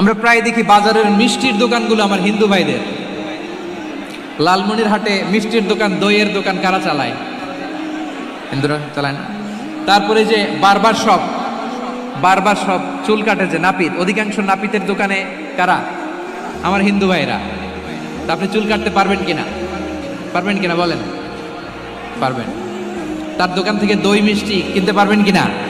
আমরা প্রায় দেখি বাজারের মিষ্টির দোকানগুলো আমার হিন্দু ভাইদের। লালমনির হাটে মিষ্টির দোকান, দইয়ের দোকান কারা চালায়? হিন্দুরা চালায় না? তারপরে যে বারবার সব বারবার সব চুল কাটে যে নাপিত, অধিকাংশ নাপিতের দোকানে কারা? আমার হিন্দু ভাইরা তা আপনি চুল কাটতে পারবেন কিনা? পারবেন কিনা বলেন? পারবেন। তার দোকান থেকে দই মিষ্টি কিনতে পারবেন কিনা?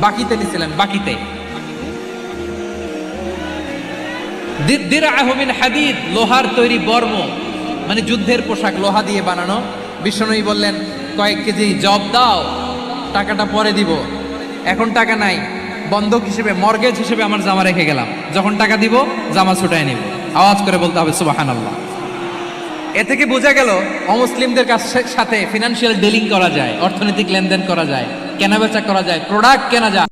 বাকিতে নিছিলেন বাকিতে। হাদিদ, লোহার তৈরি বর্ম। মানে যুদ্ধের পোশাক, লোহা দিয়ে বানানো। বিষ্ণনবী বললেন, কয়েক কেজি জব দাও, টাকাটা পরে দিব। এখন টাকা নাই, বন্ধক হিসেবে, মর্গেজ হিসেবে আমার জামা রেখে গেলাম। যখন টাকা দিব, জামা ছুটায় নিব। আওয়াজ করে বলতে হবে সুবাহান আল্লাহ এ থেকে বোঝা গেল, অমুসলিমদের কাছে সাথে ফিনান্সিয়াল ডিলিং করা যায়, অর্থনৈতিক লেনদেন করা যায়। কেনাবেচা করা যায় প্রোডাক্ট কেনা যায়।